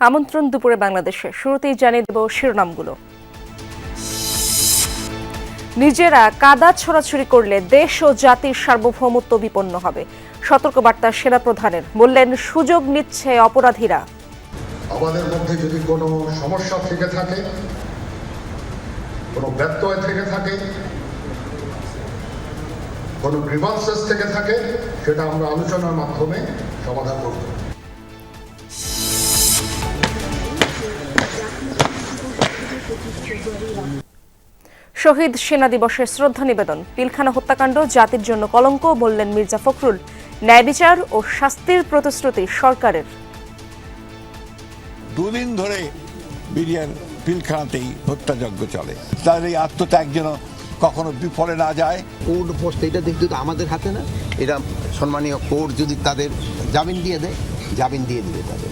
আমন্ত্রণ দুপুরে বাংলাদেশে। শুরুতেই জানিয়ে দেব শিরোনামগুলো। নিজেরা কাদা ছড়াছড়ি করলে দেশ ও জাতির সার্বভৌমত্ব বিপন্ন হবে। সতর্কবার্তা সেনা প্রধানের বললেন, সুযোগ নিচ্ছে অপরাধীরা। আমাদের মধ্যে যদি কোনো সমস্যা থেকে থাকে, কোনো ব্যত্যয় থেকে থাকে, কোনো গ্রিভান্সেস থেকে থাকে, সেটা আমরা আলোচনার মাধ্যমে সমাধান করব শহীদ সেনা দিবসে শ্রদ্ধা নিবেদন। পিলখানা হত্যাকাণ্ড জাতির জন্য কলঙ্ক বললেন মির্জা ফখরুল। ন্যায় বিচার ও শাস্তির প্রতিশ্রুতি সরকারের। দুদিন ধরে বিরিয়ার পিলখানাতেই হত্যাযজ্ঞ চলে। তাদের এই আত্মত্যাগ যেন কখনো বিফলে না যায়। কোর্ট পোস্ট এটা দেখতে তো আমাদের হাতে না? এটা সম্মানীয় কোর্ট যদি তাদের জামিন দিয়ে দেয় জামিন দিয়ে দিবে তাদের।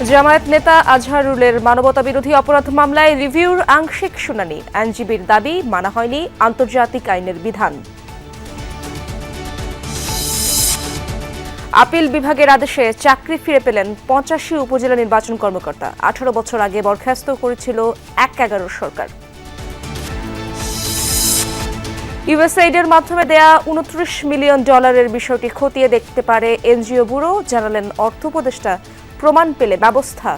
জামায়াত নেতা আজহারুলের মানবতা বিরোধী অপরাধ মামলায় রিভিউর আংশিক শুনানি। আইনজীবীর দাবি, মানা হয়নি আন্তর্জাতিক আইনের বিধান। আপিল বিভাগের আদেশে চাকরি ফিরে পেলেন পঁচাশি উপজেলা নির্বাচন কর্মকর্তা। আঠারো বছর আগে বরখাস্ত করেছিল এক এগারো সরকার। ইউএসএইডের মাধ্যমে দেয়া উনত্রিশ মিলিয়ন ডলারের বিষয়টি খতিয়ে দেখতে পারে এনজিও ব্যুরো, জানালেন অর্থ উপদেষ্টা প্রমাণ পেলে, ব্যবস্থা।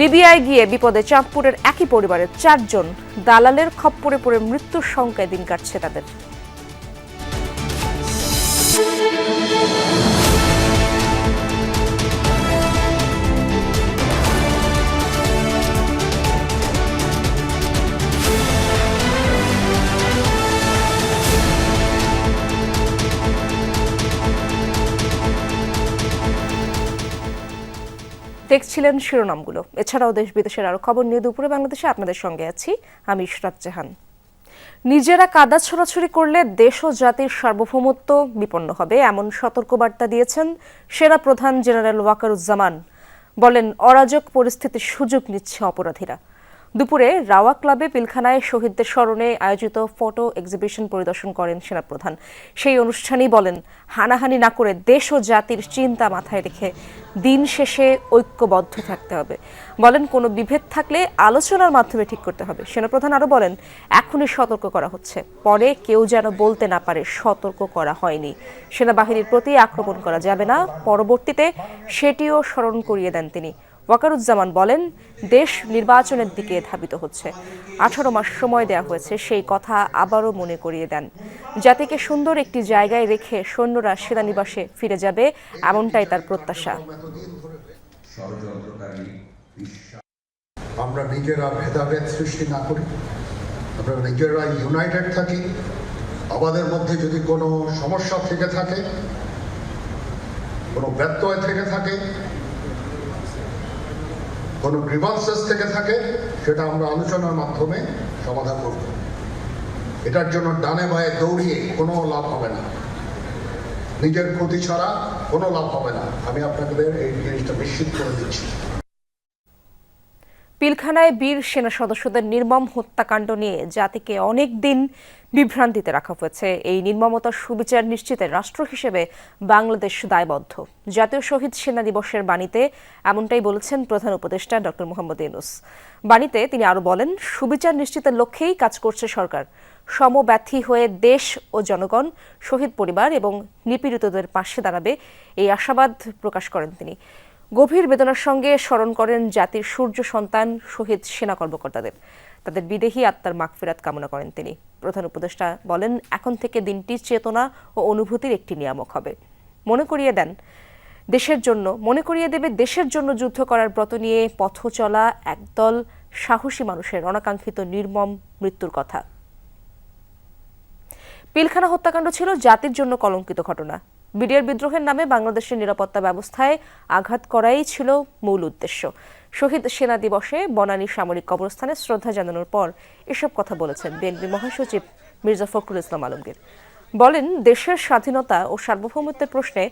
লিবিয়ায় গিয়ে বিপদে চাঁদপুরের একই পরিবারের চারজন, দালালের খপ্পরে পড়ে মৃত্যুর সংখ্যায় দিন কাটছে তাদের। দেখছিলেন শিরোনামগুলো। এছাড়াও দেশ বিদেশের আরও খবর নিয়ে দুপুরে বাংলাদেশে আপনাদের সঙ্গে আছি আমি ইশরাত জাহান। নিজেরা কাদা ছোড়াছুড়ি করলে দেশ ও জাতির সার্বভৌমত্ব বিপন্ন হবে, এমন সতর্কবার্তা দিয়েছেন সেরা প্রধান জেনারেল ওয়াকারুজ্জামান। বলেন, অরাজক পরিস্থিতির সুযোগ নিচ্ছে অপরাধীরা। দুপুরে রাওয়া ক্লাবে পিলখানায় শহীদদের স্মরণে আয়োজিত ফটো এক্সিবিশন পরিদর্শন করেন সেনাপ্রধান। সেই অনুষ্ঠানেই বলেন, হানাহানি না করে দেশ ও জাতির চিন্তা মাথায় রেখে দিন শেষে ঐক্যবদ্ধ থাকতে হবে। বলেন, কোনো বিভেদ থাকলে আলোচনার মাধ্যমে ঠিক করতে হবে। সেনাপ্রধান আরও বলেন, এখনই সতর্ক করা হচ্ছে। পরে কেউ যেন বলতে না পারে সতর্ক করা হয়নি। সেনাবাহিনীর প্রতি আক্রমণ করা যাবে না। পরবর্তীতে সেটিও স্মরণ করিয়ে দেন তিনি। ওয়াকারুজ্জামান বলেন, দেশ নির্বাচনের দিকে ধাবিত হচ্ছে। আঠারো মাস সময় দেয়া হয়েছে, সেই কথা আবারও মনে করিয়ে দেন। জাতিকে সুন্দর একটি জায়গায় রেখে সৈন্যরা সেনানিবাসে ফিরে যাবে, এমনটাই তার প্রত্যাশা। আমরা নিজেরা ভেদাভেদ সৃষ্টি না করি, আমরা নিজেরা ইউনাইটেড থাকি। আমাদের মধ্যে যদি কোনো সমস্যা থেকে থাকে, কোনো ব্যত্যয় থেকে থাকে কোনো গ্রিভান্সেস থেকে থাকে, সেটা আমরা আলোচনার মাধ্যমে সমাধান করব। এটার জন্য ডানে বায়ে দৌড়িয়ে কোনো লাভ হবে না। নিজের ক্ষতি ছাড়া কোনো লাভ হবে না। আমি আপনাদের এই জিনিসটা নিশ্চিত করে দিচ্ছি। পিলখানায় বীর সেনা সদস্যদের নির্মম হত্যাকাণ্ড নিয়ে জাতিকে অনেক দিন বিভ্রান্তিতে রাখা হয়েছে। এই নির্মমতার সুবিচার নিশ্চিতে রাষ্ট্র হিসেবে বাংলাদেশ দায়বদ্ধ। জাতীয় শহীদ সেনা দিবসের বাণীতে এমনটাই বলেছেন প্রধান উপদেষ্টা ডক্টর মোহাম্মদ ইউনুস। বাণীতে তিনি আরও বলেন, সুবিচার নিশ্চিতের লক্ষ্যেই কাজ করছে সরকার। সমব্যথী হয়ে দেশ ও জনগণ, শহীদ পরিবার এবং নিপীড়িতদের পাশে দাঁড়াবে, এই আশাবাদ প্রকাশ করেন তিনি। গভীর বেদনার সঙ্গে স্মরণ করেন জাতির সূর্য সন্তান শহীদ সেনা কর্মকর্তাদের। তাদের বিদেহী আত্মার মাগফিরাত কামনা করেন তিনি। প্রধান উপদেষ্টা বলেন, এখন থেকে দিনটি চেতনা ও অনুভূতির একটি নিয়ামক হবে। মনে করিয়ে দেন, দেশের জন্য, মনে করিয়ে দেবে দেশের জন্য যুদ্ধ করার ব্রত নিয়ে পথ চলা একদল সাহসী মানুষের অনাকাঙ্ক্ষিত নির্মম মৃত্যুর কথা। পিলখানা হত্যাকাণ্ড ছিল জাতির জন্য কলঙ্কিত ঘটনা। বিডিআর বিদ্রোহের নামে বাংলাদেশের নিরাপত্তা ব্যবস্থায় আঘাত করাই ছিল মূল উদ্দেশ্য। শহীদ সেনা দিবসে বনানী সামরিক কবরস্থানে শ্রদ্ধা জানানোর পর এসব কথা বলেছেন বিএনপি মহাসচিব মির্জা ফখরুল ইসলাম আলমগীর। বলেন, দেশের স্বাধীনতা ও সার্বভৌমত্বের প্রশ্নে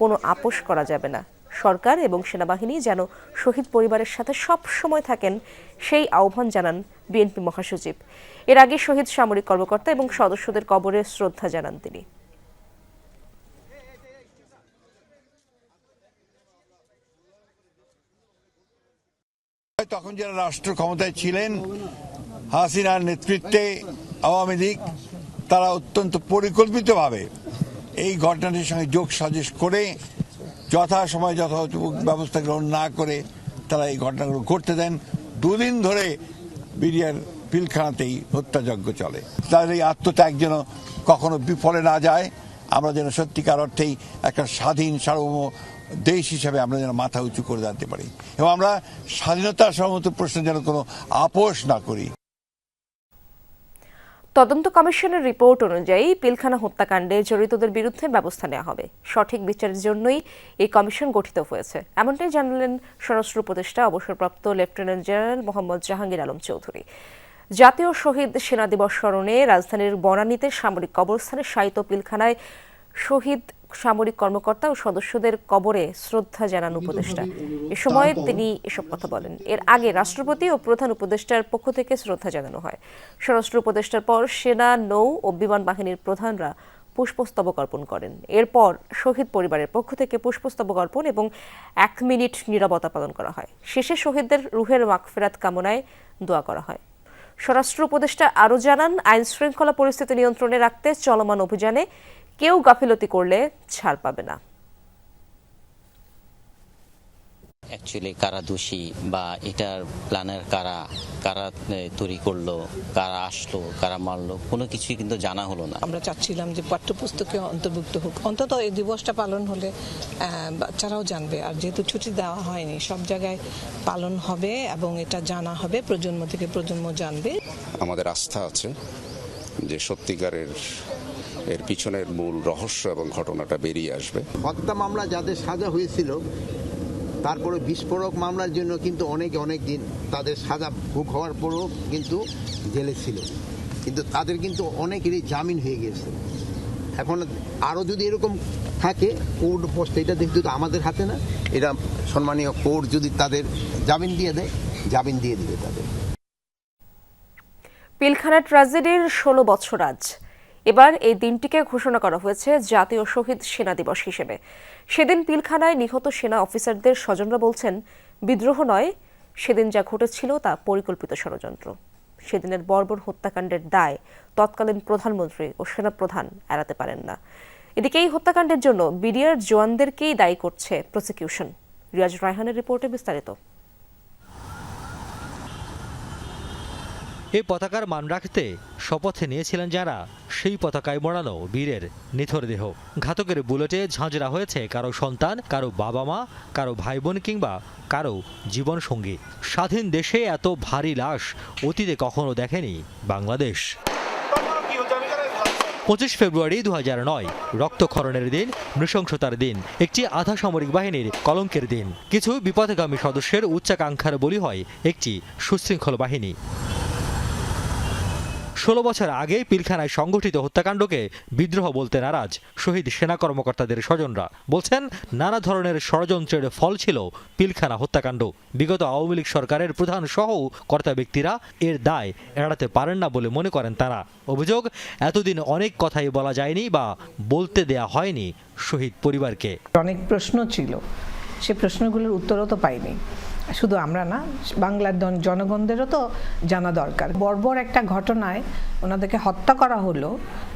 কোনো আপোষ করা যাবে না। সরকার এবং সেনাবাহিনী যেন শহীদ পরিবারের সাথে সব সময় থাকেন, সেই আহ্বান জানান বিএনপি মহাসচিব। এর আগে শহীদ সামরিক কর্মকর্তা এবং সদস্যদের কবরে শ্রদ্ধা জানান তিনি। তখন যারা রাষ্ট্র ক্ষমতায় ছিলেন, হাসিনার নেতৃত্বে আওয়ামী লীগ, তারা অত্যন্ত পরিকল্পিতভাবে এই ঘটনাটির সঙ্গে যোগ সাজেশ করে, যথাসময় যথাযথ ব্যবস্থা গ্রহণ না করে তারা এই ঘটনাগুলো ঘটতে দেন। দুদিন ধরে বিরিয়ার পিলখানাতেই হত্যাযজ্ঞ চলে। তাদের এই আত্মত্যাগ যেন কখনো বিফলে না যায়, আমরা যেন সত্যিকার অর্থেই একটা স্বাধীন, সার্বভৌম দেশ হিসাবে আমরা যেন মাথা উঁচু করে দাঁড়াতে পারি। এবং আমরা স্বাধীনতার সমস্ত প্রশ্নে যেন কোনো আপোষ না করি। তদন্ত কমিশনের রিপোর্ট অনুযায়ী পিলখানা হত্যাকাণ্ডে জড়িতদের বিরুদ্ধে ব্যবস্থা নেওয়া হবে। সঠিক বিচারের জন্যই এই কমিশন গঠিত হয়েছে। এমনটাই জানালেন স্বরাষ্ট্র উপদেষ্টা, অবসরপ্রাপ্ত লেফটেন্যান্ট জেনারেল মোহাম্মদ জাহাঙ্গীর আলম চৌধুরী। জাতীয় শহীদ সেনা দিবস স্মরণে রাজধানীর বনানীতে সামরিক কবরস্থানে শায়িত পিলখানায় শহীদ সামরিক কর্মকর্তা ও সদস্যদের কবরে শ্রদ্ধা জানান উপদেষ্টা। এ সময় তিনি এসব কথা বলেন। এর আগে রাষ্ট্রপতি ও প্রধান উপদেষ্টার পক্ষ থেকে শ্রদ্ধা জানানো হয়। স্বরাষ্ট্র উপদেষ্টার পর সেনা নৌ ও বিমান বাহিনীর প্রধানরা পুষ্পস্তবক অর্পণ করেন। এরপর শহীদ পরিবারের পক্ষ থেকে পুষ্পস্তবক অর্পণ এবং এক মিনিট নীরবতা পালন করা হয়। শেষে শহীদদের রুহের মাগফেরাত কামনায় দোয়া করা হয়। স্বরাষ্ট্র উপদেষ্টা আরও জানান আইন শৃঙ্খলা পরিস্থিতি নিয়ন্ত্রণে রাখতে চলমান অভিযানে কেউ গাফিলতি করলে ছাড় পাবে না। অ্যাকচুয়ালি কারা দোষী বা এটার প্ল্যানের কারা কারা তৈরি করল কারা আসলো কারা মারলো কোনো কিছুই কিন্তু জানা হলো না। আমরা চাচ্ছিলাম যে পাঠ্যপুস্তকে অন্তর্ভুক্ত হোক। অন্তত এই দিবসটা পালন হলে বাচ্চারাও জানবে। আর যেহেতু ছুটি দেওয়া হয়নি সব জায়গায় পালন হবে এবং এটা জানা হবে প্রজন্ম থেকে প্রজন্ম জানবে। আমাদের আস্থা আছে যে সত্যিকারের এর পিছনের মূল রহস্য এবং ঘটনাটা বেরিয়ে আসবে। হত্যা মামলা যাদের সাজা হয়েছিল তারপরে বিস্ফোরক মামলার জন্য কিন্তু অনেক অনেক দিন তাদের সাজা ভোগ হওয়ার পরও কিন্তু জেলে ছিল। কিন্তু তাদের কিন্তু অনেকেরই জামিন হয়ে গেছে এখন আরও যদি এরকম থাকে কোর্ট পোস্ট এটা দেখতে তো আমাদের হাতে না। এটা সম্মানীয় কোর্ট যদি তাদের জামিন দিয়ে দেয় জামিন দিয়ে দিবে তাদের। পিলখানা ট্র্যাজেডির ষোলো বছর আজ। এবার এই দিনটিকে ঘোষণা করা হয়েছে জাতীয় শহীদ সেনা দিবস হিসেবে। সেদিন পিলখানায় নিহত সেনা অফিসারদের স্বজনরা বলছেন, বিদ্রোহ নয়, সেদিন যা ঘটেছিল তা পরিকল্পিত ষড়যন্ত্র। সেদিনের বর্বর হত্যাকাণ্ডের দায় তৎকালীন প্রধানমন্ত্রী ও সেনাপ্রধান এড়াতে পারেন না। এদিকে এই হত্যাকাণ্ডের জন্য বিডিআর জওয়ানদেরকেই দায়ী করছে প্রসিকিউশন। রিয়াজ রায়হানের রিপোর্টে বিস্তারিত। এই পতাকার মান রাখতে শপথে নিয়েছিলেন যারা, সেই পতাকায় মোড়ানো বীরের নিথর দেহ। ঘাতকের বুলেটে ঝাঁঝরা হয়েছে কারও সন্তান, কারও বাবা মা কারও ভাই বোন কিংবা কারও জীবন সঙ্গী স্বাধীন দেশে এত ভারী লাশ অতীতে কখনো দেখেনি বাংলাদেশ। পঁচিশ ফেব্রুয়ারি দু হাজার নয়, রক্তক্ষরণের দিন, নৃশংসতার দিন, একটি আধা সামরিক বাহিনীর কলঙ্কের দিন। কিছু বিপদগামী সদস্যের উচ্চাকাঙ্ক্ষার বলি হয় একটি সুশৃঙ্খল বাহিনী। ষোলো বছর আগে পিলখানায় সংগঠিত হত্যাকাণ্ডকে বিদ্রোহ বলতে নারাজ। শহীদ সেনা কর্মকর্তাদের স্বজনরা বলছেন, নানা ধরনের ষড়যন্ত্রের ফল ছিল পিলখানা হত্যাকাণ্ড। বিগত আওয়ামী লীগ সরকারের প্রধান সহ কর্তা ব্যক্তিরা এর দায় এড়াতে পারেন না বলে মনে করেন তারা। অভিযোগ, এতদিন অনেক কথাই বলা যায়নি বা বলতে দেয়া হয়নি শহীদ পরিবারকে। অনেক প্রশ্ন ছিল। সে প্রশ্নগুলোর উত্তরও তো পাইনি। শুধু আমরা না, বাংলার জনগণদেরও তো জানা দরকার। বর্বর একটা ঘটনায় ওনাদেরকে হত্যা করা হলো,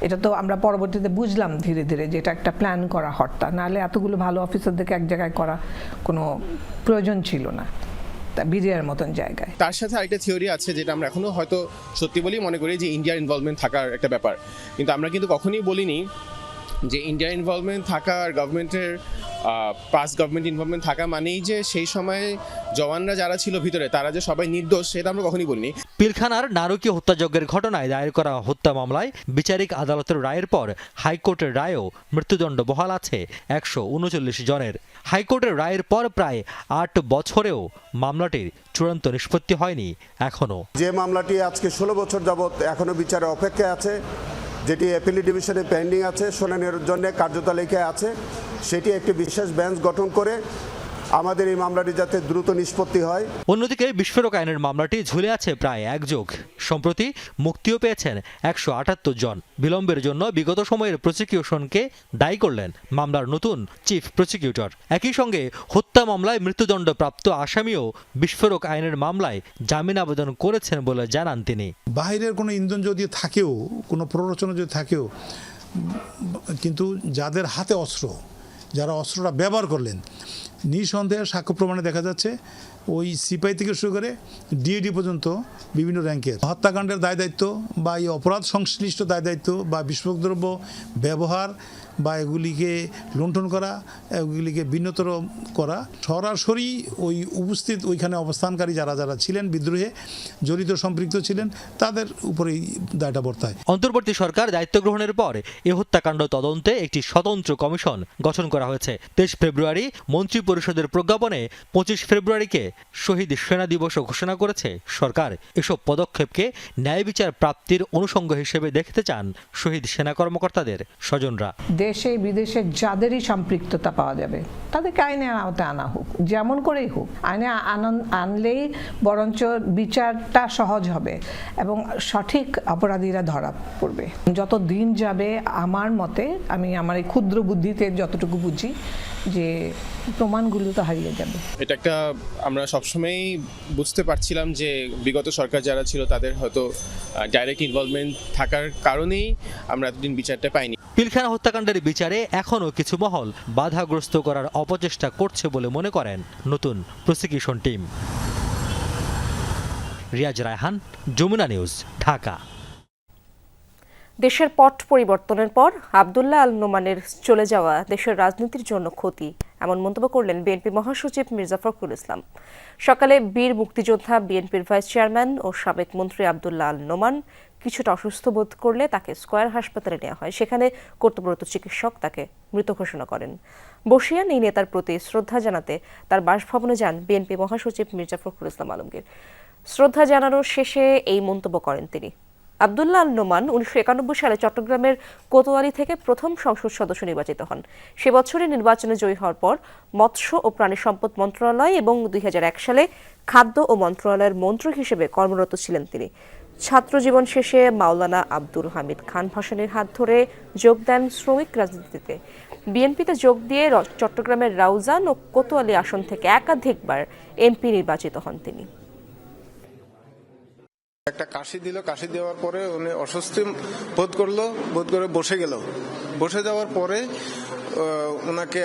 এটা তো আমরা পরবর্তীতে বুঝলাম ধীরে ধীরে যে এটা একটা প্ল্যান করা হত্যা। নাহলে এতগুলো ভালো অফিসারদেরকে এক জায়গায় করা কোনো প্রয়োজন ছিল না বিডিআর মতন জায়গায়। তার সাথে আরেকটা থিওরি আছে যেটা আমরা এখনও হয়তো সত্যি বলেই মনে করি যে ইন্ডিয়ার ইনভলভমেন্ট থাকার একটা ব্যাপার। কিন্তু আমরা কিন্তু কখনোই বলিনি যে ইন্ডিয়ার ইনভলভমেন্ট থাকা আর গভর্নমেন্টের পাস গভর্নমেন্ট ইনভলভমেন্ট থাকা মানেই যে সেই সময়ে জওয়ানরা যারা ছিল ভিতরে তারা যে সবাই নির্দোষ সেটা আমরা কখনই বলিনি। পিলখানার নারকীয় হত্যাযজ্ঞের ঘটনায় দায়ের করা হত্যা মামলায় বিচারিক আদালতের রায়ের পর হাইকোর্টের রায়েও মৃত্যুদণ্ড বহাল আছে একশো উনচল্লিশ জনের। হাইকোর্টের রায়ের পর প্রায় আট বছরেও মামলাটির চূড়ান্ত নিষ্পত্তি হয়নি এখনও যে মামলাটি আজকে ষোলো বছর যাবৎ এখনও বিচারে অপেক্ষায় আছে যেটি অ্যাপিলি ডিভিশনে পেন্ডিং আছে, শুনানির জন্য কার্যতালিকায় আছে। সেটি একটি বিশেষ বেঞ্চ গঠন করে আমাদের এই মামলাটি যাতে দ্রুত নিষ্পত্তি হয়। অন্যদিকে বিস্ফোরক আইনের মামলাটি ঝুলে আছে প্রায় এক যুগ সম্প্রতি মুক্তিও পেয়েছেন একশো আটাত্তর জন। বিলম্বের জন্য বিগত সময়ের প্রসিকিউশনকে দায়ী করলেন মামলার নতুন চিফ প্রসিকিউটর। একই সঙ্গে হত্যা মামলায় মৃত্যুদণ্ডপ্রাপ্ত আসামিও বিস্ফোরক আইনের মামলায় জামিন আবেদন করেছেন বলে জানান তিনি। বাইরের কোনো ইন্ধন যদি থাকেও কোনো প্ররোচনা যদি থাকেও কিন্তু যাদের হাতে অস্ত্র যারা অস্ত্রটা ব্যবহার করলেন নিঃসন্দেহে সাক্ষ্য প্রমাণে দেখা যাচ্ছে ওই সিপাহি থেকে শুরু করে ডিএডি পর্যন্ত বিভিন্ন র্যাঙ্কের হত্যাকাণ্ডের দায় দায়িত্ব বা এই অপরাধ সংশ্লিষ্ট দায় দায়িত্ব বা বিস্ফোরক দ্রব্য ব্যবহার বা এগুলিকে লুণ্ঠন করা, এগুলিকে ভিন্নতর করা। সরাসরি ওই উপস্থিত ওইখানে অবস্থানকারী যারা যারা ছিলেন বিদ্রোহে জড়িত, সম্পৃক্ত ছিলেন, তাদের উপরেই দায়টা বর্তায়। অন্তর্বর্তী সরকার দায়িত্ব গ্রহণের পর এ হত্যাকাণ্ড তদন্তে একটি স্বতন্ত্র কমিশন গঠন করা হয়েছে। তেইশ ফেব্রুয়ারি মন্ত্রী পরিষদের প্রজ্ঞাপনে পঁচিশ ফেব্রুয়ারিকে শহীদ সেনা দিবসও ঘোষণা করেছে সরকার। এসব পদক্ষেপকে ন্যায় বিচার প্রাপ্তির অনুষঙ্গ হিসেবে দেখতে চান শহীদ সেনা কর্মকর্তাদের স্বজনরা। দেশে, বিদেশে যাদেরই সম্পৃক্ততা পাওয়া যাবে, তাদেরকে আইনের আওতায় আনা হোক, যেমন করেই হোক। আইনে আনন আনলেই বরঞ্চ বিচারটা সহজ হবে এবং সঠিক অপরাধীরা ধরা পড়বে। যত দিন যাবে, আমার মতে, আমি আমার এই ক্ষুদ্র বুদ্ধিতে যতটুকু বুঝি, যে প্রমাণগুলো তো হারিয়ে যাবে। এটা একটা আমরা সবসময়ই বুঝতে পারছিলাম যে বিগত সরকার যারা ছিল, তাদের হয়তো ডাইরেক্ট ইনভলভমেন্ট থাকার কারণেই আমরা এতদিন বিচারটা পাইনি। পিলখানা হত্যাকাণ্ডের বিচারে এখনও কিছু মহল বাধাগ্রস্ত করার অপচেষ্টা করছে বলে মনে করেন নতুন prosecution team. Riaz Raihan, Jamuna news, Dhaka. দেশের পট পরিবর্তনের পর আবদুল্লাহ আল নোমানের চলে যাওয়া দেশের রাজনীতির জন্য ক্ষতি, এমন মন্তব্য করলেন বিএনপি মহাসচিব মির্জা ফখরুল ইসলাম। সকালে বীর মুক্তিযোদ্ধা বিএনপির ভাইস চেয়ারম্যান ও সাবেক মন্ত্রী আবদুল্লাহ আল নোমান কিছুটা অসুস্থ বোধ করলে তাকে স্কয়ার হাসপাতালে নেওয়া হয়। সেখানে কর্তব্যরত চিকিৎসক তাকে মৃত ঘোষণা করেন। বসিয়ান এই নেতার প্রতি শ্রদ্ধা জানাতে তার বাসভবনে যান বিএনপি মহাসচিব মির্জা ফখরুল ইসলাম আলমগীর। শ্রদ্ধা জানানোর শেষে এই মন্তব্য করেন তিনি। আবদুল্লাহ আল নোমান উনিশশো একানব্বই সালে চট্টগ্রামের কোতোয়ালি থেকে প্রথম সংসদ সদস্য নির্বাচিত হন। সে বছরই নির্বাচনে জয়ী হওয়ার পর মৎস্য ও প্রাণী সম্পদ মন্ত্রণালয় এবং দুই হাজার এক সালে খাদ্য ও মন্ত্রণালয়ের মন্ত্রী হিসেবে কর্মরত ছিলেন তিনি। ছাত্রজীবন শেষে মাওলানা আব্দুল হামিদ খান ভাসানীর হাত ধরে যোগ দেন শ্রমিক রাজনীতিতে। বিএনপিতে যোগ দিয়ে চট্টগ্রামের রাউজান ও কোতোয়ালি আসন থেকে একাধিকবার এমপি নির্বাচিত হন তিনি। একটা কাশি দিল, কাশি দেওয়ার পরে উনি অস্বস্তি বোধ করল, বোধ করে বসে গেল। বসে যাওয়ার পরে ওনাকে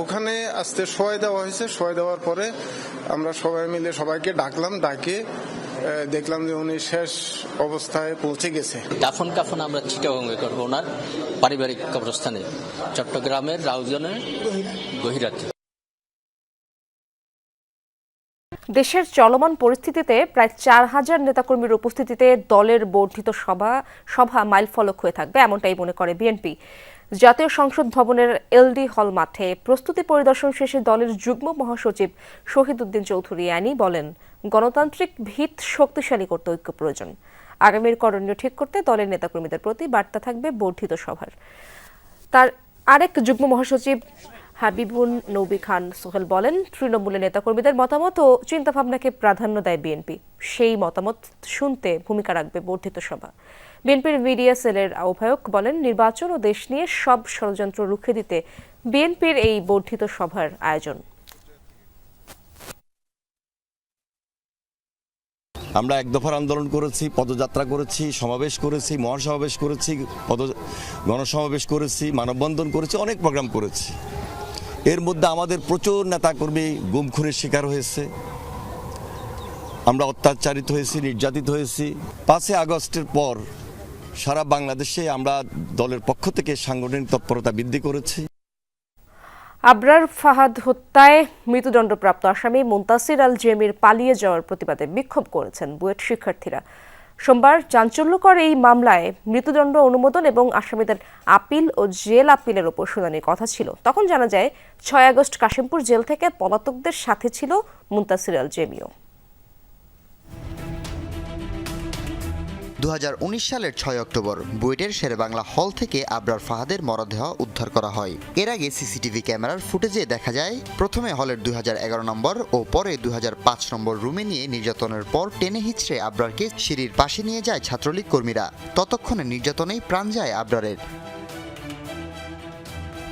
ওখানে আসতে শোয় দেওয়া হয়েছে। শোয় দেওয়ার পরে আমরা সবাই মিলে সবাইকে ডাকলাম, ডাকে দেখলাম যে উনি শেষ অবস্থায় পৌঁছে গেছে। দাফন কাফন আমরা চিটাগঙ্গে করব ওনার পারিবারিক কবরস্থানে চট্টগ্রামের রাউজনের গহিরাতে। দেশের চলমান পরিস্থিতিতে প্রায় চার হাজার নেতাকর্মীর উপস্থিতিতে দলের বর্ধিত সভা সভা মাইলফলক হয়ে থাকবে এমনটাই মনে করে বিএনপি। জাতীয় সংসদ ভবনের এলডি হল মাঠে প্রস্তুতি পরিদর্শন শেষে দলের যুগ্ম মহাসচিব শহীদ উদ্দিন চৌধুরী আনি বলেন, গণতান্ত্রিক ভিত শক্তিশালী করতে ঐক্য প্রয়োজন। আগামীর করণীয় ঠিক করতে দলের নেতাকর্মীদের প্রতি বার্তা থাকবে বর্ধিত সভার। তার আরেক যুগ্ম মহাসচিব হাবিবুন নবী খান সোহেল বলেন তৃণমূলের নেতাকর্মীদের মতামত ও চিন্তাভাবনাকে প্রাধান্য দেয় বিএনপি। সেই মতামত শুনতে ভূমিকা রাখবে বর্ধিত সভা। বিএনপির মিডিয়া সেলের আহ্বায়ক বলেন, নির্বাচন ও দেশ নিয়ে সব ষড়যন্ত্র রুখে দিতে বিএনপির এই বর্ধিত সভার আয়োজন। আমরা এক দফার আন্দোলন করেছি, পদযাত্রা করেছি, সমাবেশ করেছি, মহাসমাবেশ করেছি, পদ, গণসমাবেশ করেছি, মানববন্ধন করেছি, অনেক প্রোগ্রাম করেছি। এর মধ্যে আমাদের প্রচুর নেতাকর্মী গুম খুনের শিকার হয়েছে। আমরা অত্যাচারিত হয়েছি, নির্যাতিত হয়েছি। পাঁচই আগস্টের পর সারা বাংলাদেশে আমরা দলের পক্ষ থেকে সাংগঠনিক তৎপরতা বৃদ্ধি করেছি। আবরার ফাহাদ হত্যায় মৃত্যুদণ্ডপ্রাপ্ত আসামি মুন্তাসির আল জেমির পালিয়ে যাওয়ার প্রতিবাদে বিক্ষোভ করেছেন বুয়েট শিক্ষার্থীরা। সোমবার চাঞ্চল্যকর এই মামলায় মৃত্যুদণ্ড অনুমোদন এবং আসামিদের আপিল ও জেল আপিলের ওপর শুনানির কথা ছিল। তখন জানা যায়, ছয় আগস্ট কাশিমপুর জেল থেকে পলাতকদের সাথে ছিল মুন্তাসির আল জেমিও। দু হাজার উনিশ সালের ছয় অক্টোবর বুয়েটের শেরেবাংলা হল থেকে আবরার ফাহাদের মরদেহ উদ্ধার করা হয়। এর আগে সিসিটিভি ক্যামেরার ফুটেজে দেখা যায়, প্রথমে হলের দু হাজার এগারো নম্বর ও পরে দু হাজার পাঁচ নম্বর রুমে নিয়ে নির্যাতনের পর টেনে হিচড়ে আবরারকে সিঁড়ির পাশে নিয়ে যায় ছাত্রলীগ কর্মীরা। ততক্ষণে নির্যাতনেই প্রাণ যায় আবরারের।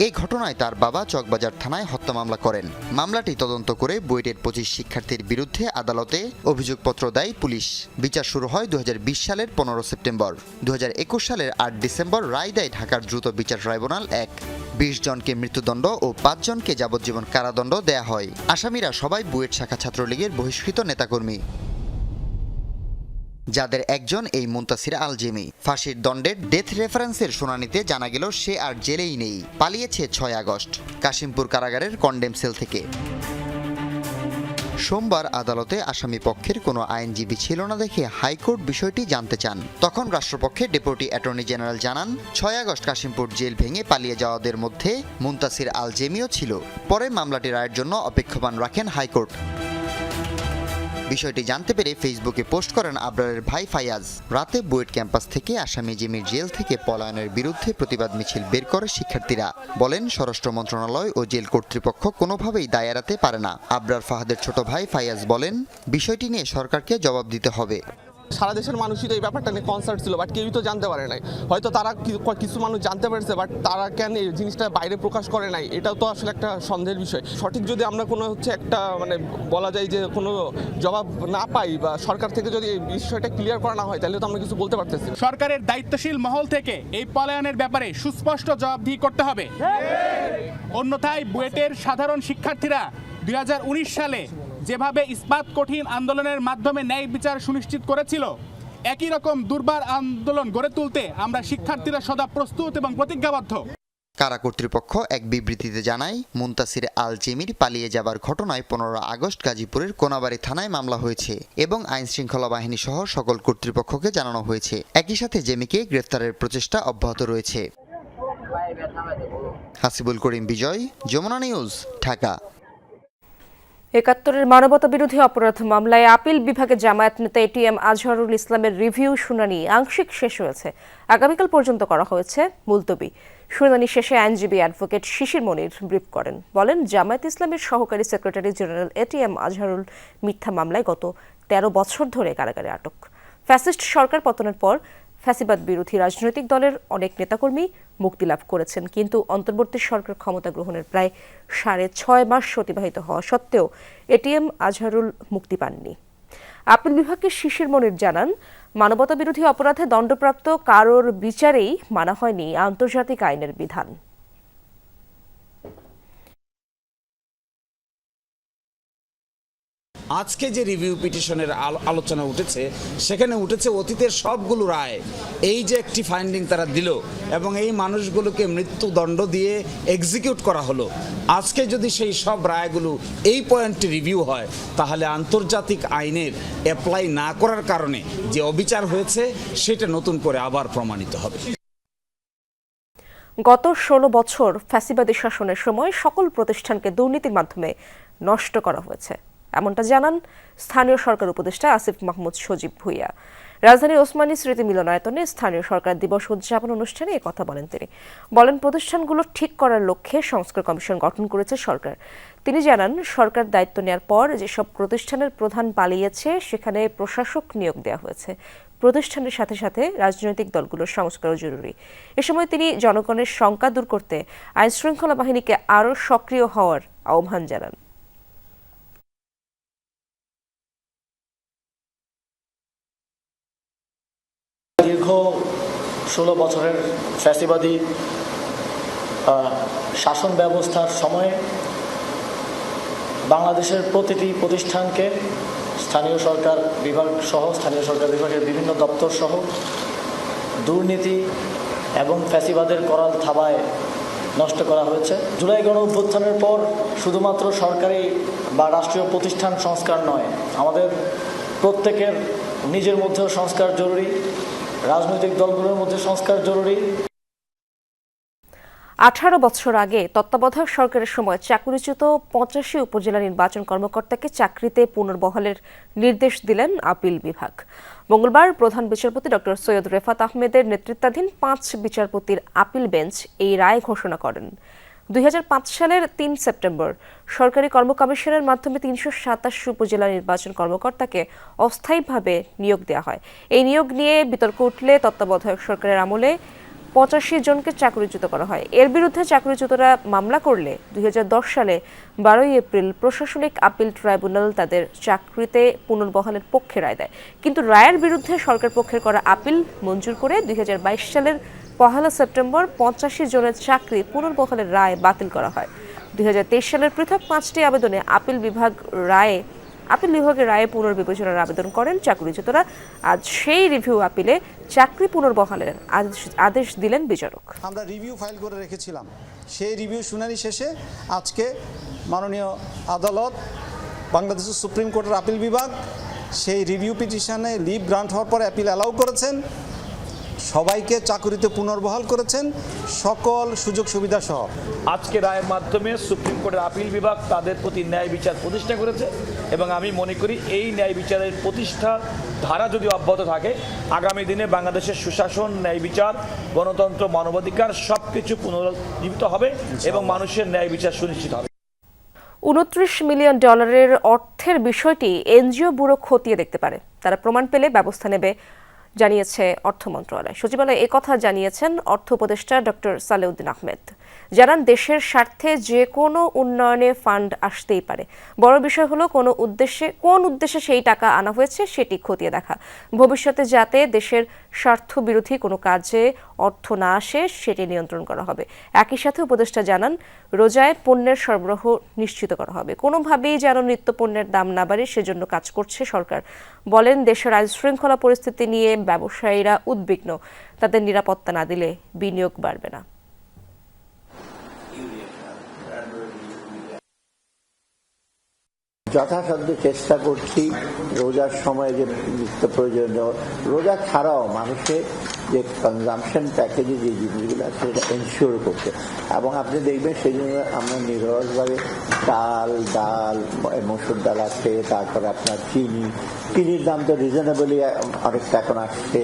এই ঘটনায় তার বাবা চকবাজার থানায় হত্যা মামলা করেন। মামলাটি তদন্ত করে বুয়েটের পঁচিশ শিক্ষার্থীর বিরুদ্ধে আদালতে অভিযোগপত্র দেয় পুলিশ। বিচার শুরু হয় দু হাজার বিশ সালের পনেরো সেপ্টেম্বর। দু হাজার একুশ সালের আট ডিসেম্বর রায় দেয় ঢাকার দ্রুত বিচার ট্রাইব্যুনাল এক। বিশ জনকে মৃত্যুদণ্ড ও পাঁচজনকে যাবজ্জীবন কারাদণ্ড দেয়া হয়। আসামিরা সবাই বুয়েট শাখা ছাত্রলীগের বহিষ্কৃত নেতাকর্মী। যাদের একজন এই মুন্তাসির আল জেমি ফাঁসির দণ্ডের ডেথ রেফারেন্সের শুনানিতে জানা গেল সে আর জেলেই নেই। পালিয়েছে ছয় আগস্ট, কাশিমপুর কারাগারের কন্ডেম সেল থেকে। সোমবার আদালতে আসামি পক্ষের কোনো আইনজীবী ছিল না দেখে হাইকোর্ট বিষয়টি জানতে চান। তখন রাষ্ট্রপক্ষে ডেপুটি অ্যাটর্নি জেনারেল জানান, ছয় আগস্ট কাশিমপুর জেল ভেঙে পালিয়ে যাওয়াদের মধ্যে মুন্তাসির আল জেমিও ছিল। পরে মামলাটি রায়ের জন্য অপেক্ষমান রাখেন হাইকোর্ট। বিষয়টি জানতে পেরে ফেসবুকে পোস্ট করেন আবরারের ভাই ফায়াজ। রাতে বুয়েট ক্যাম্পাস থেকে আসামি জিমির জেল থেকে পলায়নের বিরুদ্ধে প্রতিবাদ মিছিল বের করে শিক্ষার্থীরা। বলেন, স্বরাষ্ট্র মন্ত্রণালয় ও জেল কর্তৃপক্ষ কোনোভাবেই দায় এড়াতে পারে না। আবরার ফাহাদের ছোট ভাই ফায়াজ বলেন, বিষয়টি নিয়ে সরকারকে জবাব দিতে হবে। সারা দেশের মানুষই তো এই ব্যাপারটা নিয়ে কনসার্ট ছিল বাট কেউই তো জানতে পারে নাই। হয়তো তারা কিছু মানুষ জানতে পেরেছে বাট তারা কেন এই জিনিসটা বাইরে প্রকাশ করে নাই? এটাও তো আসলে একটা সন্দেহের বিষয়। সঠিক যদি আমরা কোনো হচ্ছে একটা মানে বলা যায় যে কোনো জবাব না পাই বা সরকার থেকে যদি এই বিষয়টা ক্লিয়ার করা না হয়, তাহলে তো আমরা কিছু বলতে পারতেছি সরকারের দায়িত্বশীল মহল থেকে এই পলায়নের ব্যাপারে সুস্পষ্ট জবাবদিহি করতে হবে। অন্যথায় বুয়েটের সাধারণ শিক্ষার্থীরা দুই হাজার উনিশ সালে যেভাবে ইস্পাত কঠিন আন্দোলনের মাধ্যমে ন্যায় বিচার সুনিশ্চিত করেছিল, একই রকম দুর্বার আন্দোলন গড়ে তুলতে আমরা শিক্ষার্থীরা সদা প্রস্তুত এবং প্রতিজ্ঞাবদ্ধ। কারা কর্তৃপক্ষ এক বিবৃতিতে জানায়, মুন্তাসির আল জেমির পালিয়ে যাবার ঘটনায় পনেরো আগস্ট গাজীপুরের কোনাবাড়ি থানায় মামলা হয়েছে এবং আইন শৃঙ্খলা বাহিনী সহ সকল কর্তৃপক্ষকে জানানো হয়েছে। একই সাথে জেমিকে গ্রেফতারের প্রচেষ্টা অব্যাহত রয়েছে। হাসিবুল করিম বিজয়, যমুনা নিউজ, ঢাকা। একাত্তরের মানবতা বিরোধী অপরাধ মামলায় আপিল বিভাগে জামায়াত নেতা এটিএম আজহারুল ইসলামের রিভিউ শুনানি আংশিক শেষ হয়েছে। আগামীকাল পর্যন্ত করা হয়েছে মুলতবি। শুনানি শেষে আইনজীবী অ্যাডভোকেট শিশির মনির ব্রিফ করেন। বলেন, জামায়াত ইসলামের সহকারী সেক্রেটারি জেনারেল এটিএম আজহারুল মিথ্যা মামলায় গত তেরো বছর ধরে কারাগারে আটক। ফ্যাসিস্ট সরকার পতনের পর ফ্যাসিবাদ বিরোধী রাজনৈতিক দলের অনেক নেতাকর্মী মুক্তি লাভ করেছেন, কিন্তু অন্তর্বর্তী সরকার ক্ষমতা গ্রহণের প্রায় সাড়ে ছয় মাস অতিবাহিত হওয়া সত্ত্বেও এটিএম আজহারুল মুক্তি পাননি। আপিল বিভাগকে শিশির মনির জানান মানবতা বিরোধী অপরাধে দণ্ডপ্রাপ্ত কারোর বিচারেই মানা হয়নি আন্তর্জাতিক আইনের বিধান। আজকে যে রিভিউ পিটিশনের আলো- আলোচনা উঠেছে, সেখানে উঠেছে অতীতের সবগুলো রায়। এই যে একটি ফাইন্ডিং তারা দিল এবং এই মানুষগুলোকে মৃত্যুদণ্ড দিয়ে এক্সিকিউট করা হলো। আজকে যদি সেই সব রায়গুলো এই পয়েন্টে রিভিউ হয়, তাহলে আন্তর্জাতিক আইনের অ্যাপ্লাই না করার কারণে যে অবিচার হয়েছে, সেটা নতুন করে আবার প্রমাণিত হবে। গত ষোলো বছর ফ্যাসিবাদী শাসনের সময় সকল প্রতিষ্ঠানকে দুর্নীতির মাধ্যমে নষ্ট করা হয়েছে। এমনটা জানান স্থানীয় সরকার উপদেষ্টা আসিফ মাহমুদ সজীব ভুইয়া। রাজধানীর ওসমানী স্মৃতি মিলনায়তনে স্থানীয় সরকার দিবস উদযাপন অনুষ্ঠানে কথা বলেন তিনি। বলেন, প্রতিষ্ঠানগুলো ঠিক করার লক্ষ্যে সংস্কার কমিশন গঠন করেছে সরকার। তিনি জানান, সরকার দায়িত্ব নেওয়ার পর যেসব প্রতিষ্ঠানের প্রধান পালিয়েছে, সেখানে প্রশাসক নিয়োগ দেওয়া হয়েছে। প্রতিষ্ঠানের সাথে সাথে রাজনৈতিক দলগুলোর সংস্কারও জরুরি। এ সময় তিনি জনগণের শঙ্কা দূর করতে আইন শৃঙ্খলা বাহিনীকে আরও সক্রিয় হওয়ার আহ্বান জানান। ষোলো বছরের ফ্যাসিবাদী শাসন ব্যবস্থার সময়ে বাংলাদেশের প্রতিটি প্রতিষ্ঠানকে স্থানীয় সরকার বিভাগ সহ, স্থানীয় সরকার বিভাগের বিভিন্ন দপ্তর সহ দুর্নীতি এবং ফ্যাসিবাদের করাল থাবায় নষ্ট করা হয়েছে। জুলাই গণ অভ্যুত্থানের পর শুধুমাত্র সরকারি বা রাষ্ট্রীয় প্রতিষ্ঠান সংস্কার নয়, আমাদের প্রত্যেকের নিজের মধ্যেও সংস্কার জরুরি। রাজনৈতিক দলগুলোর মধ্যে সংস্কার জরুরি। আঠারো বছর আগে তত্ত্বাবধায়ক সরকারের সময় চাকরিচ্যুত পঁচাশি উপজেলা নির্বাচন কর্মকর্তাকে চাকরিতে পুনর্বহালের নির্দেশ দিলেন আপিল বিভাগ। মঙ্গলবার প্রধান বিচারপতি ডক্টর সৈয়দ রেফাত আহমেদের নেতৃত্বাধীন পাঁচ বিচারপতির আপিল বেঞ্চ এই রায় ঘোষণা করেন। দুই হাজার পাঁচ সালের তিন সেপ্টেম্বর, সরকারি কর্ম কমিশনের মাধ্যমে তিনশো সাতাশ উপজেলা নির্বাচন কর্মকর্তাকে অস্থায়ীভাবে নিয়োগ দেওয়া হয়। এই নিয়োগ নিয়ে বিতর্ক উঠলে তত্ত্বাবধায়ক সরকারের আমলে পঁচাশি জনকে চাকরিচ্যুত করা হয়। এর বিরুদ্ধে চাকরিচ্যুতরা মামলা করলে দুই হাজার দশ সালে বারোই এপ্রিল প্রশাসনিক আপিল ট্রাইব্যুনাল তাদের চাকরিতে পুনর্বহালের পক্ষে রায় দেয়। কিন্তু রায়ের বিরুদ্ধে সরকার পক্ষের করা আপিল মঞ্জুর করে দুই হাজার বাইশ সালের পহেলা সেপ্টেম্বর পঁচাশি জনের চাকরি পুনর্বহালের রায় বাতিল করা হয়। দুই হাজার তেইশ সালের পৃথক পাঁচটি আবেদনে আপিল বিভাগ রায়ে, আপিল বিভাগের রায়ে পুনর্বিবেচনার আবেদন করেন চাকরিচ্যুতরা। আজ সেই রিভিউ আপিলে চাকরি পুনর্বহালের আদেশ দিলেন বিচারক। আমরা রিভিউ ফাইল করে রেখেছিলাম। সেই রিভিউ শুনানি শেষে আজকে মাননীয় আদালত, বাংলাদেশের সুপ্রিম কোর্টের আপিল বিভাগ সেই রিভিউ পিটিশনে লিভ গ্রান্ট হওয়ার পরে অ্যাপিল অ্যালাউ করেছেন। সবাইকে চাকরিতে পুনর্বহাল করেছেন সকল সুযোগ সুবিধা সহ। আজকে রায়ের মাধ্যমে সুপ্রিম কোর্টের আপিল বিভাগ তাদের প্রতি ন্যায় বিচার প্রতিষ্ঠা করেছে এবং আমি মনে করি এই ন্যায় বিচারের প্রতিষ্ঠা ধারা যদি অব্যাহত থাকে আগামী দিনে বাংলাদেশের সুশাসন ন্যায় বিচার গণতন্ত্র মানবাধিকার সব কিছু পুনরুজ্জীবিত হবে এবং মানুষের ন্যায় বিচার সুনিশ্চিত হবে। উনত্রিশ মিলিয়ন ডলারের অর্থের বিষয়টি এনজিও ব্যুরো খতিয়ে দেখতে পারে। তারা প্রমাণ পেলে ব্যবস্থা নেবে জানিয়েছে অর্থ মন্ত্রণালয়। সচিবালয়ে একথা জানিয়েছেন অর্থ উপদেষ্টা ডক্টর সালেউদ্দিন আহমেদ। জানান, দেশের স্বার্থে যে কোনো উন্নয়নে ফান্ড আসতেই পারে। বড় বিষয় হলো, কোনো উদ্দেশ্যে, কোন উদ্দেশ্যে সেই টাকা আনা হয়েছে সেটি খতিয়ে দেখা। ভবিষ্যতে যাতে দেশের স্বার্থ বিরোধী কোনো কাজে অর্থ না আসে সেটি নিয়ন্ত্রণ করা হবে। একই সাথে উপদেষ্টা জানান, রোজায় পণ্যের সরবরাহ নিশ্চিত করা হবে। কোনোভাবেই যেন নিত্য পণ্যের দাম না বাড়ে, সেজন্য কাজ করছে সরকার। বলেন, দেশের আইন শৃঙ্খলা পরিস্থিতি নিয়ে ব্যবসায়ীরা উদ্বিগ্ন। তাদের নিরাপত্তা না দিলে বিনিয়োগ বাড়বে না। যথাসাধ্য চেষ্টা করছি রোজার সময় যে নিত্য প্রয়োজনীয় রোজা ছাড়াও মানুষের যে কনজামশন প্যাকেজে যে জিনিসগুলো আছে সেটা এনশিওর করতে এবং আপনি দেখবেন সেই জন্য আমরা নিরসভাবে চাল, ডাল মসুর ডাল আছে, তারপরে আপনার চিনি। চিনির দাম তো রিজনেবলি অনেকটা এখন আসছে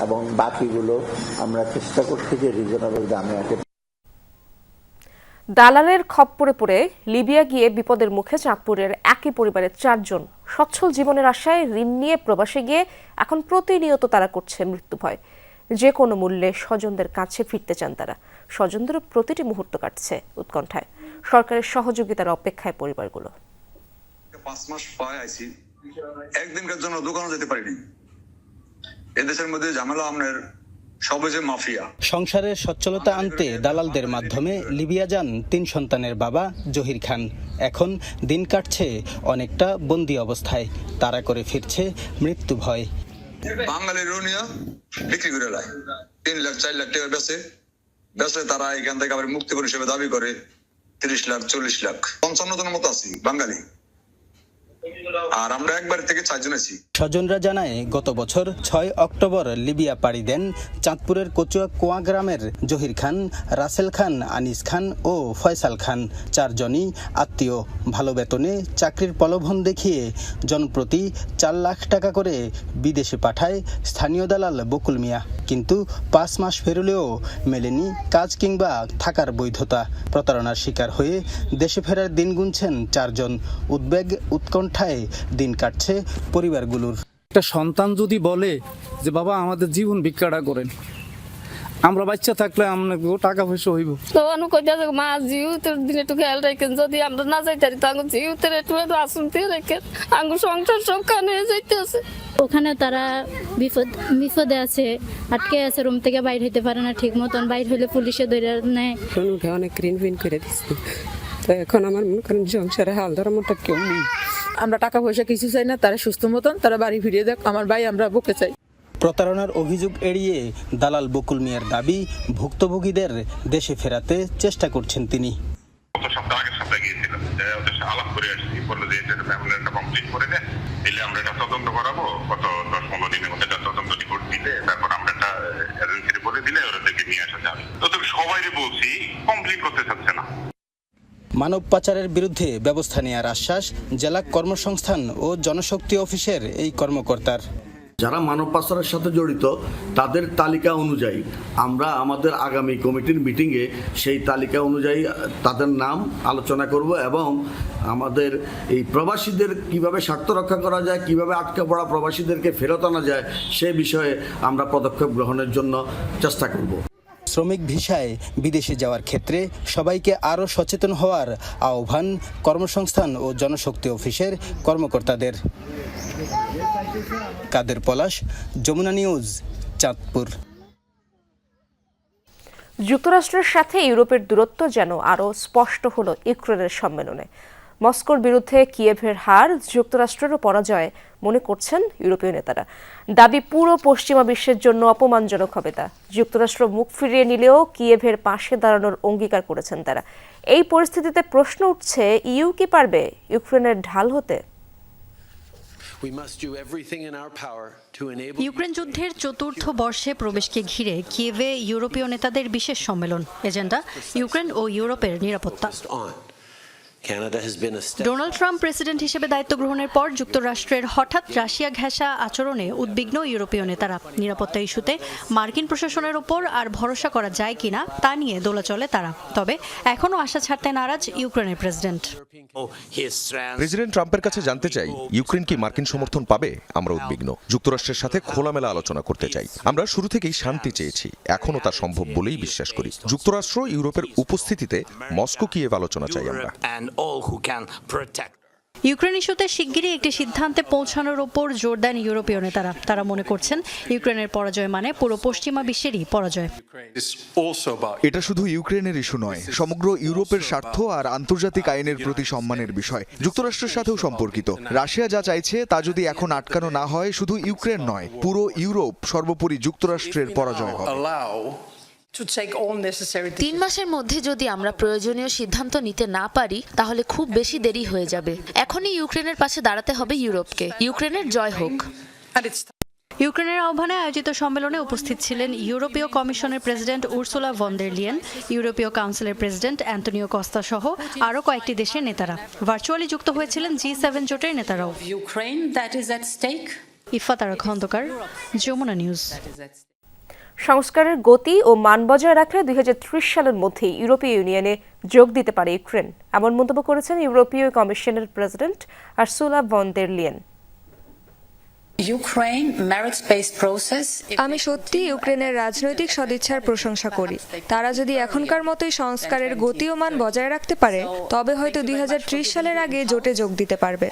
এবং বাকিগুলো আমরা চেষ্টা করছি যে রিজনেবল দামে আছে দালালের খপ্পরে পড়ে লিবিয়া গিয়ে বিপদের মুখে চাঁদপুরের একই পরিবারের চারজন সচ্ছল জীবনের আশায় ঋণ নিয়ে প্রবাসে গিয়ে এখন প্রতিনিয়ত তারা করছে মৃত্যু ভয়। যে কোনো মূল্যে স্বজনদের কাছে ফিরতে চান তারা। স্বজনদেরও প্রতিটি মুহূর্ত কাটছে উৎকণ্ঠায়। সরকারের সহযোগিতার অপেক্ষায় পরিবারগুলো। পাঁচ মাস আইছি একদিনকার জন্য দোকানে যেতে পারিনি। এদেশের মধ্যে ঝামেলা মাফিয়া সংসারের সচ্ছলতা আনতে দালালদের মাধ্যমে লিবিয়া যান তিন সন্তানের বাবা জহির খান। এখন দিন কাটছে অনেকটা বন্দি অবস্থায়। তারা করে ফিরছে মৃত্যু ভয়। বাঙালির রুনিয়া বিক্রি করে তিন লাখ চার লাখ টাকা বেচে। তারা এখান থেকে আবার মুক্তিপণ হিসেবে দাবি করে। তিরিশ লাখ চল্লিশ লাখ। পঞ্চান্ন জনের মতো আছি বাঙালি। আর আমরা একবার থেকে চারজন আছি। স্বজনরা জানায়, গত বছর ছয় অক্টোবর লিবিয়া পাড়ি দেন চাঁদপুরের কচুয়া কোয়া গ্রামের জহির খান, রাসেল খান, আনিস খান ও ফয়সাল খান। চারজনই আত্মীয়। ভালো বেতনে চাকরির প্রলোভন দেখিয়ে জনপ্রতি চার লাখ টাকা করে বিদেশে পাঠায় স্থানীয় দালাল বকুল মিয়া। কিন্তু পাঁচ মাস পেরোলেও মেলেনি কাজ কিংবা থাকার বৈধতা। প্রতারণার শিকার হয়ে দেশে ফেরার দিন গুনছেন চারজন। উদ্বেগ উৎকণ্ঠায় দিন কাটছে পরিবারগুলোর। একটা সন্তান যদি বলে যে বাবা আমাদের জীবন ভিক্ষাটা করেন। আমরা বাচ্চা থাকলে আমরা টাকা পয়সা হইব। তো অনু কইতে আছে মা জিউতের দিনে একটু খেয়াল রাখেন যদি আমরা না যাইতে পারি তো আঙ্গুর জিউতের একটু একটু আসুনতে রাখেন। আঙ্গুর সংসার সব কানে যাইতে আছে ওখানে তারা বিপদ বিপদে আছে আটকে আছে রুম থেকে বাইর হইতে পারে না ঠিক মতন। বাইর হইলে পুলিশে ধরে নেয়। অনুকে অনেক ঋণ ফিন করে দিচ্ছি তো এখন আমার মনে করেন সংসারে হাল ধরার মতো কেউ নেই। আমরা টাকা পয়সা কিছু চাই না তারা সুস্থ মতন তারা বাড়ি ফিরিয়ে দেখ আমার ভাই আমরা বুকে চাই। প্রতারণার অভিযোগ এড়িয়ে দালাল বকুল মিয়ার দাবি ভুক্তভোগীদের দেশে ফেরাতে চেষ্টা করছেন তিনি। আলাপ করে আসছি বলল যে এটা কমপ্লিট করে দেয় আমরা এটা তদন্ত করাবো গত দশ পনেরো দিনের মধ্যে এটা তদন্ত রিপোর্ট দিলে তারপর আমরা একটা এজেন্সির বলে দিলে ওদেরকে নিয়ে আসা যাবে তো তবে সবাই সবাইকে বলছি কমপ্লিট করতে চাচ্ছে না মানব পাচারের বিরুদ্ধে ব্যবস্থা নেওয়ার আশ্বাস জেলা কর্মসংস্থান ও জনশক্তি অফিসের এই কর্মকর্তার। যারা মানব পাচারের সাথে জড়িত, তাদের তালিকা অনুযায়ী আমরা আমাদের আগামী কমিটির মিটিংয়ে সেই তালিকা অনুযায়ী তাদের নাম আলোচনা করব এবং আমাদের এই প্রবাসীদের কীভাবে স্বার্থ রক্ষা করা যায়, কীভাবে আটকে পড়া প্রবাসীদেরকে ফেরত আনা যায়, সে বিষয়ে আমরা পদক্ষেপ গ্রহণের জন্য চেষ্টা করব। শ্রমিক ভিসায় বিদেশে যাওয়ার ক্ষেত্রে সবাইকে আরও সচেতন হওয়ার আহ্বান কর্মসংস্থান ও জনশক্তি অফিসের কর্মকর্তাদের। কাদের পলাশ, যমুনা নিউজ, চাঁদপুর। যুক্তরাষ্ট্রের সাথে ইউরোপের দূরত্ব যেন আরও স্পষ্ট হলো ইউক্রেনের সম্মেলনে। মস্কোর বিরুদ্ধে কিয়েভের হার যুক্তরাষ্ট্রেরও পরাজয় মনে করছেন ইউরোপীয় নেতারা। দাবি পুরো পশ্চিমা বিশ্বের জন্য অপমানজনক হবে তা। যুক্তরাষ্ট্র মুখ ফিরিয়ে নিলেও কিয়েভের পাশে দাঁড়ানোর অঙ্গীকার করেছেন তারা। এই পরিস্থিতিতে প্রশ্ন উঠছে ইউ কি পারবে ইউক্রেনের ঢাল হতে? ইউক্রেন যুদ্ধের চতুর্থ বর্ষে প্রবেশকে ঘিরে কিয়েভে ইউরোপীয় নেতাদের বিশেষ সম্মেলন। এজেন্ডা ইউক্রেন ও ইউরোপের নিরাপত্তা। ডোনাল্ড ট্রাম্প প্রেসিডেন্ট হিসেবে দায়িত্ব গ্রহণের পর যুক্তরাষ্ট্রের হঠাৎ রাশিয়া ঘেঁষা আচরণে উদ্বিগ্ন ইউরোপীয় নেতারা। নিরাপত্তা ইস্যুতে মার্কিন প্রশাসনের ওপর আর ভরসা করা যায় কিনা তা নিয়ে দোলাচলে তারা। তবে এখনও আশা ছাড়তে নারাজ ইউক্রেনের প্রেসিডেন্ট। প্রেসিডেন্ট ট্রাম্পের কাছে জানতে চাই ইউক্রেন কি মার্কিন সমর্থন পাবে? আমরা উদ্বিগ্ন। যুক্তরাষ্ট্রের সাথে খোলামেলা আলোচনা করতে চাই। আমরা শুরু থেকেই শান্তি চেয়েছি। এখনও তা সম্ভব বলেই বিশ্বাস করি। যুক্তরাষ্ট্র ইউরোপের উপস্থিতিতে মস্কো কিয়েভ আলোচনা চাই আমরা। ইউক্রেন ইস্যুতে শিগগিরই একটি সিদ্ধান্তে পৌঁছানোর ওপর জোর দেন ইউরোপীয় নেতারা। তারা মনে করছেন ইউক্রেনের পরাজয় মানে পুরো পশ্চিমা বিশ্বেরই পরাজয়। এটা শুধু ইউক্রেনের ইস্যু নয় সমগ্র ইউরোপের স্বার্থ আর আন্তর্জাতিক আইনের প্রতি সম্মানের বিষয়। যুক্তরাষ্ট্রের সাথেও সম্পর্কিত। রাশিয়া যা চাইছে তা যদি এখন আটকানো না হয় শুধু ইউক্রেন নয় পুরো ইউরোপ সর্বোপরি যুক্তরাষ্ট্রের পরাজয় হবে। তিন মাসের মধ্যে যদি আমরা প্রয়োজনীয় সিদ্ধান্ত নিতে না পারি তাহলে খুব বেশি দেরি হয়ে যাবে। এখনই ইউক্রেনের পাশে দাঁড়াতে হবে ইউরোপকে। ইউক্রেনের জয় হোক। ইউক্রেনের আহ্বানে আয়োজিত সম্মেলনে উপস্থিত ছিলেন ইউরোপীয় কমিশনের প্রেসিডেন্ট উর্সুলা ভন্ডের লিয়েন ইউরোপীয় কাউন্সিলের প্রেসিডেন্ট অ্যান্টনিও কস্তা সহ আরও কয়েকটি দেশের নেতারা। ভার্চুয়ালি যুক্ত হয়েছিলেন জি সেভেন জোটের নেতারাও। ইফাতারা খন্দকার যমুনা নিউজ। সংস্কারের গতি ও মান বজায় রাখলে দুই হাজার ত্রিশ সালের মধ্যেই ইউরোপীয় ইউনিয়নে যোগ দিতে পারে ইউক্রেন। এমন মন্তব্য করেছেন ইউরোপীয় কমিশনের president Ursula von der Leyen. আমি সত্যি ইউক্রেনের রাজনৈতিক সদিচ্ছার প্রশংসা করি। তারা যদি এখনকার মতোই সংস্কারের গতি ও মান বজায় রাখতে পারে তবে হয়তো দুই হাজার ত্রিশ সালের আগে জোটে যোগ দিতে পারবে।